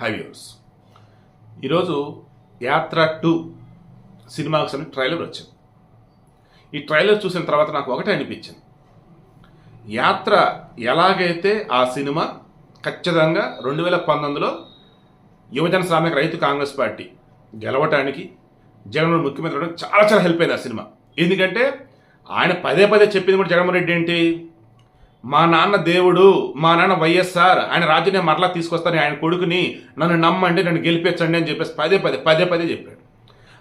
High viewers ఈరోజు యాత్ర two సినిమాకు సంబంధించి ట్రైలర్ వచ్చింది. ఈ ట్రైలర్ చూసిన తర్వాత నాకు ఒకటే అనిపించింది. యాత్ర ఎలాగైతే ఆ సినిమా ఖచ్చితంగా రెండు వేల పంతొమ్మిదిలో యువజన శ్రామిక రైతు కాంగ్రెస్ పార్టీ గెలవటానికి జగన్మోహన్ ముఖ్యమంత్రి చాలా చాలా హెల్ప్ అయింది ఆ సినిమా. ఎందుకంటే ఆయన పదే పదే చెప్పింది కూడా జగన్మోహన్ రెడ్డి ఏంటి? మా నాన్న దేవుడు మా నాన్న వైఎస్ఆర్ ఆయన రాజునే మరలా తీసుకొస్తాను ఆయన కొడుకుని నన్ను నమ్మండి నన్ను గెలిపించండి అని చెప్పేసి పదే పదే పదే పదే చెప్పాడు.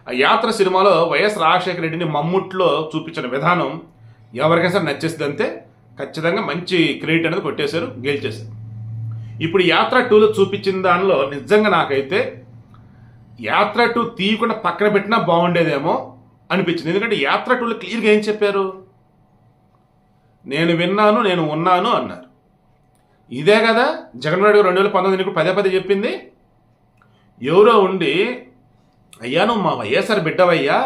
ఆ యాత్ర సినిమాలో వైఎస్ రాజశేఖర రెడ్డిని మమ్ముట్లో చూపించిన విధానం ఎవరికైనా సరే నచ్చేస్తుంది అంతే. ఖచ్చితంగా మంచి క్రెడిట్ అనేది కొట్టేశారు గెలిచేశారు. ఇప్పుడు యాత్ర టూలో చూపించిన దానిలో నిజంగా నాకైతే యాత్ర టూ తీయకుండా పక్కన పెట్టినా బాగుండేదేమో అనిపించింది. ఎందుకంటే యాత్ర టూలో క్లియర్గా ఏం చెప్పారు? నేను విన్నాను నేను ఉన్నాను అన్నారు. ఇదే కదా జగన్మోహన్ రెడ్డి గారు రెండు వేల పంతొమ్మిది ఎన్నికలు పదే పదే చెప్పింది? ఎవరో ఉండి అయ్యా నువ్వు మా వైఎస్ఆర్ బిడ్డవయ్యా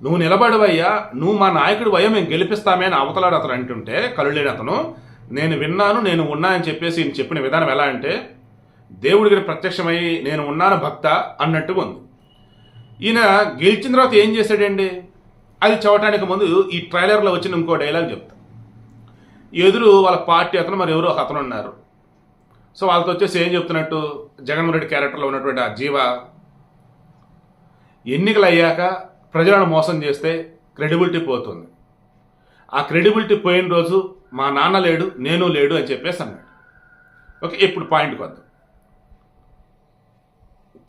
నువ్వు నిలబడవయ్యా నువ్వు మా నాయకుడు వయ్యా మేము గెలిపిస్తామే అని అవతలాడు అతను అంటుంటే కళ్ళు అతను నేను విన్నాను నేను ఉన్నా అని చెప్పేసి ఈయన చెప్పిన విధానం ఎలా అంటే దేవుడి గారి ప్రత్యక్షమై నేను ఉన్నాను భక్త అన్నట్టుగా ఉంది. ఈయన గెలిచిన తర్వాత ఏం చేశాడండి? అది చదవటానికి ముందు ఈ ట్రైలర్లో వచ్చిన ఇంకో డైలాగ్ చెప్తాను ఎదురు వాళ్ళ పార్టీ అతను మరి ఎవరో ఒక అతను ఉన్నారు. సో వాళ్ళతో వచ్చేసి ఏం చెప్తున్నట్టు జగన్మోహన్ రెడ్డి క్యారెక్టర్లో ఉన్నటువంటి ఆ జీవ ఎన్నికలు అయ్యాక ప్రజలను మోసం చేస్తే క్రెడిబిలిటీ పోతుంది. ఆ క్రెడిబిలిటీ పోయిన రోజు మా నాన్న లేడు నేను లేడు అని చెప్పేసి అన్నాడు. ఓకే ఇప్పుడు పాయింట్కి వద్దాం.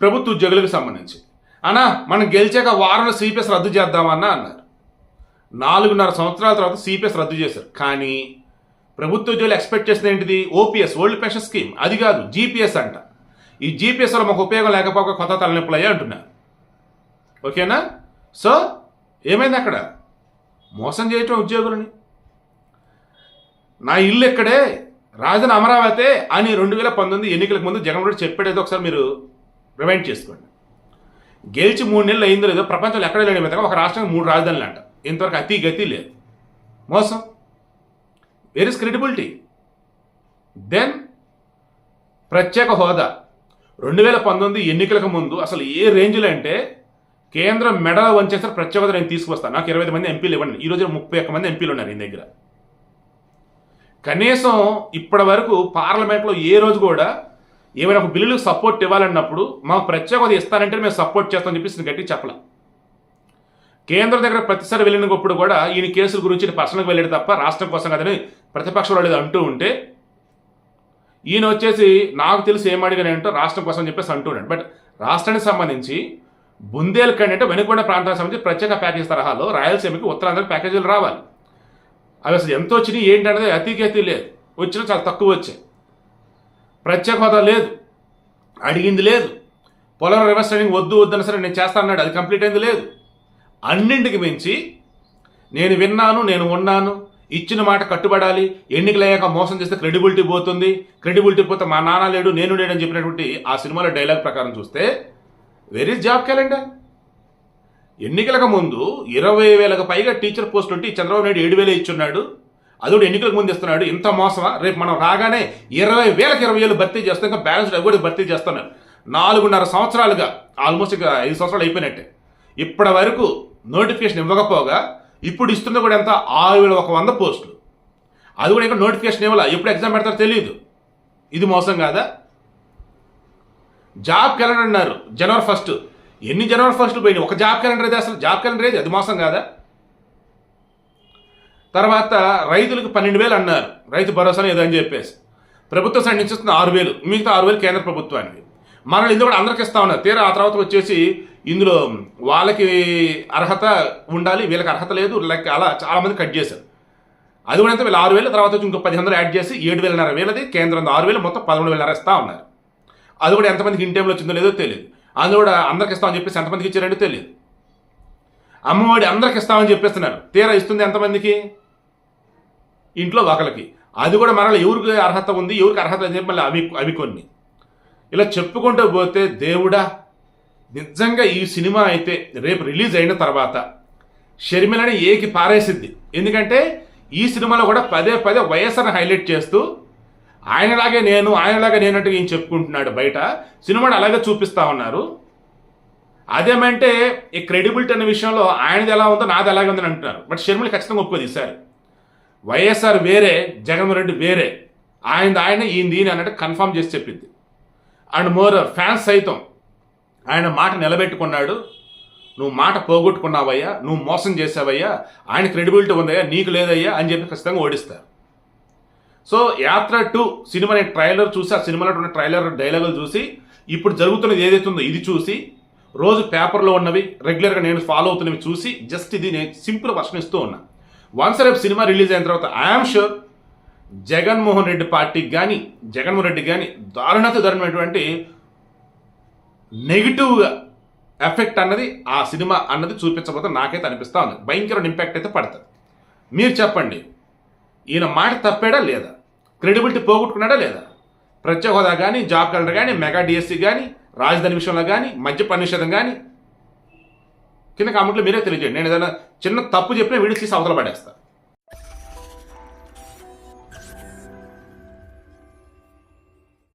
ప్రభుత్వ ఉద్యోగులకు సంబంధించి. అన్నా మనం గెలిచాక వారంలో సిపిఎస్ రద్దు చేద్దామన్నా అన్నారు. నాలుగున్నర సంవత్సరాల తర్వాత సిపిఎస్ రద్దు చేశారు. కానీ ప్రభుత్వ ఉద్యోగులు ఎక్స్పెక్ట్ చేసింది ఏంటిది? ఓపీఎస్ ఓల్డ్ పెన్షన్ స్కీమ్ అది కాదు జీపీఎస్ అంట. ఈ జీపీఎస్ వల్ల మాకు ఉపయోగం లేకపోక కొత్త తలనొప్పులు అయ్యా అంటున్నారు. ఓకేనా? సో ఏమైంది అక్కడ? మోసం చేయటం ఉద్యోగులని. నా ఇల్లు ఎక్కడే రాజధాని అమరావతి అని రెండు వేల పంతొమ్మిది ఎన్నికలకు ముందు జగన్ రెడ్డి చెప్పేది ఒకసారి మీరు రిమైండ్ చేసుకోండి. గెలిచి మూడు నెలలు అయిందో లేదో ప్రపంచంలో ఎక్కడ లేని విధంగా ఒక రాష్ట్రానికి మూడు రాజధానులు అంట. ఇంతవరకు అతి గతి లేదు. మోసం. వేర్ ఇస్ క్రెడిబిలిటీ దెన్ ప్రత్యేక హోదా. రెండు వేల పంతొమ్మిది ఎన్నికలకు ముందు అసలు ఏ రేంజ్లో అంటే కేంద్రం మెడల వంచేస్తారు ప్రత్యేక హోదా నేను తీసుకొస్తాను నాకు ఇరవై ఐదు మంది ఎంపీలు ఇవ్వండి. ఈ రోజు ముప్పై ఒక్క మంది ఎంపీలు ఉన్నారు ఈ దగ్గర. కనీసం ఇప్పటి వరకు పార్లమెంట్లో ఏ రోజు కూడా ఏమైనా ఒక బిల్లులకు సపోర్ట్ ఇవ్వాలన్నప్పుడు మాకు ప్రత్యేక హోదా ఇస్తానంటే మేము సపోర్ట్ చేస్తామని చెప్పేసి గట్టి చెప్పలే. కేంద్రం దగ్గర ప్రతిసారి వెళ్ళినప్పుడు కూడా ఈయన కేసుల గురించి పర్సనల్గా వెళ్ళాడు తప్ప రాష్ట్రం కోసం కదని ప్రతిపక్షం వాళ్ళు అంటూ ఉంటే ఈయన వచ్చేసి నాకు తెలిసి ఏం అడిగానంటే రాష్ట్రం కోసం చెప్పేసి అంటున్నాడు బట్ రాష్ట్రానికి సంబంధించి బుందేల్ఖండ్ అంటే వెనుకొండ ప్రాంతానికి సంబంధించి ప్రత్యేక ప్యాకేజ్ తరహాలో రాయలసీమకి ఉత్తరాంధ్ర ప్యాకేజీలు రావాలి. అవి అసలు ఎంత వచ్చినాయి ఏంటనేది అతిగతి లేదు. వచ్చినా చాలా తక్కువ వచ్చాయి. ప్రత్యేక హోదా లేదు. అడిగింది లేదు. పొలం రివర్స్ ట్రైనింగ్ వద్దు వద్దన్న సరే నేను చేస్తానన్నాడు అది కంప్లీట్ అయింది లేదు. అన్నింటికి మించి నేను విన్నాను నేను ఉన్నాను. ఇచ్చిన మాట కట్టుబడాలి. ఎన్నికలయ్యాక మోసం చేస్తే క్రెడిబిలిటీ పోతుంది. క్రెడిబిలిటీ పోతే మా నాన్న లేడు నేను లేడని చెప్పినటువంటి ఆ సినిమాలో డైలాగ్ ప్రకారం చూస్తే వెరీ జాబ్ క్యాలెండర్ ఎన్నికలకు ముందు ఇరవై వేలకు పైగా టీచర్ పోస్ట్ ఉంటే చంద్రబాబు నాయుడు ఏడు వేలే ఇచ్చున్నాడు. అది కూడా ఎన్నికలకు ముందు ఇస్తున్నాడు. ఇంత మోసమా? రేపు మనం రాగానే ఇరవై వేలకు ఇరవై వేలు భర్తీ చేస్తాం ఇంకా బ్యాలెన్స్ అవి కూడా భర్తీ చేస్తాను. నాలుగున్నర సంవత్సరాలుగా ఆల్మోస్ట్ ఇక ఐదు సంవత్సరాలు అయిపోయినట్టే. ఇప్పటి వరకు నోటిఫికేషన్ ఇవ్వకపోగా ఇప్పుడు ఇస్తుంది కూడా ఎంత? ఆరు వేల ఒక వంద పోస్టులు. అది కూడా ఇంకా నోటిఫికేషన్ ఇవ్వాలి? ఎప్పుడు ఎగ్జామ్ పెడతారో తెలియదు ఇది మోసం కాదా? జాబ్ క్యాలెండర్ అన్నారు. జనవరి ఫస్ట్ ఎన్ని జనవరి ఫస్ట్ పోయినాయి? ఒక జాబ్ క్యాలెండర్ అయితే అసలు? జాబ్ క్యాలెండర్ అయితే అది మోసం కాదా? తర్వాత రైతులకు పన్నెండు వేలు అన్నారు. రైతు భరోసాని ఏదో అని చెప్పేసి. ప్రభుత్వం సైడ్ నుంచి వస్తుంది ఆరు వేలు. మిగతా ఆరు వేలు కేంద్ర ప్రభుత్వానికి. మనల్ని ఇందులో కూడా అందరికి ఇస్తా ఉన్నారు. తీరా ఆ తర్వాత వచ్చేసి ఇందులో వాళ్ళకి అర్హత ఉండాలి వీళ్ళకి అర్హత లేదు లైక్ అలా చాలామంది కట్ చేశారు. అది కూడా ఎంత? వీళ్ళు ఆరు వేలు తర్వాత వచ్చి ఇంకో పది వందలు యాడ్ చేసి ఏడు వేలన్నర వేలది కేంద్రం ఆరు వేలు మొత్తం పదమూడు వేలన్నర ఇస్తా ఉన్నారు. అది కూడా ఎంతమందికి ఇన్ టైంలో వచ్చిందో లేదో తెలియదు. అందులో కూడా అందరికి ఇస్తామని చెప్పేసి ఎంతమందికి ఇచ్చారంటే తెలియదు. అమ్మఒడి అందరికి ఇస్తామని చెప్పేస్తున్నారు. తీరా ఇస్తుంది ఎంతమందికి ఇంట్లో ఒకరికి అది కూడా మనలో ఎవరికి అర్హత ఉంది ఎవరికి అర్హత అని చెప్పి మళ్ళీ అవి అవి కొన్ని. ఇలా చెప్పుకుంటూ పోతే దేవుడా నిజంగా ఈ సినిమా అయితే రేపు రిలీజ్ అయిన తర్వాత షర్మిలని ఏకి పారేసిద్ది ఎందుకంటే ఈ సినిమాలో కూడా పదే పదే వైఎస్ఆర్ని హైలైట్ చేస్తూ ఆయనలాగే నేను ఆయనలాగే నేనంటూ ఈయన చెప్పుకుంటున్నాడు బయట. సినిమాని అలాగే చూపిస్తా ఉన్నారు. అదేమంటే ఈ క్రెడిబిలిటీ అనే విషయంలో ఆయనది ఎలా ఉందో నాది అలాగే ఉందని అంటున్నారు. బట్ షర్మిల ఖచ్చితంగా ఒప్పుకోదు ఈసారి. వైఎస్ఆర్ వేరే జగన్మోహన్ రెడ్డి వేరే. ఆయనది ఆయన ఈయన దీని అన్నట్టు కన్ఫర్మ్ చేసి చెప్పింది. అండ్ మోర్ ఫ్యాన్స్ సైతం ఆయన మాట నిలబెట్టుకున్నాడు. నువ్వు మాట పోగొట్టుకున్నావయ్యా నువ్వు మోసం చేసావయ్యా ఆయన క్రెడిబిలిటీ ఉందయ్యా నీకు లేదయ్యా అని చెప్పి ఖచ్చితంగా ఓడిస్తారు. సో యాత్ర టూ సినిమా నేను ట్రైలర్ చూసి ఆ సినిమాలో ఉన్న ట్రైలర్ డైలాగులు చూసి ఇప్పుడు జరుగుతున్నది ఏదైతే ఉందో ఇది చూసి రోజు పేపర్లో ఉన్నవి రెగ్యులర్గా నేను ఫాలో అవుతున్నవి చూసి జస్ట్ ఇది నేను సింపుల్ వర్షన్ ఇస్తూ ఉన్నా. వన్స్ రేపు సినిమా రిలీజ్ అయిన తర్వాత ఐఎమ్ షూర్ జగన్మోహన్ రెడ్డి పార్టీకి కానీ జగన్మోహన్ రెడ్డి కానీ దారుణత దారుణమైనటువంటి నెగిటివ్గా ఎఫెక్ట్ అన్నది ఆ సినిమా అన్నది చూపించబోతే నాకైతే అనిపిస్తూ ఉంది. భయంకరమైన ఇంపాక్ట్ అయితే పడుతుంది. మీరు చెప్పండి ఈయన మాట తప్పాడా లేదా? క్రెడిబిలిటీ పోగొట్టుకున్నాడా లేదా? ప్రత్యేక హోదా కానీ జాబ్ కలర్ కానీ మెగా డిఎస్సీ కానీ రాజధాని విషయంలో కానీ మద్యపాన నిషేధం కానీ కింద కామెంట్లో మీరే తెలియజేయండి. నేను ఏదైనా చిన్న తప్పు చెప్పినా వీడియో తీసి అవతల పడేస్తా.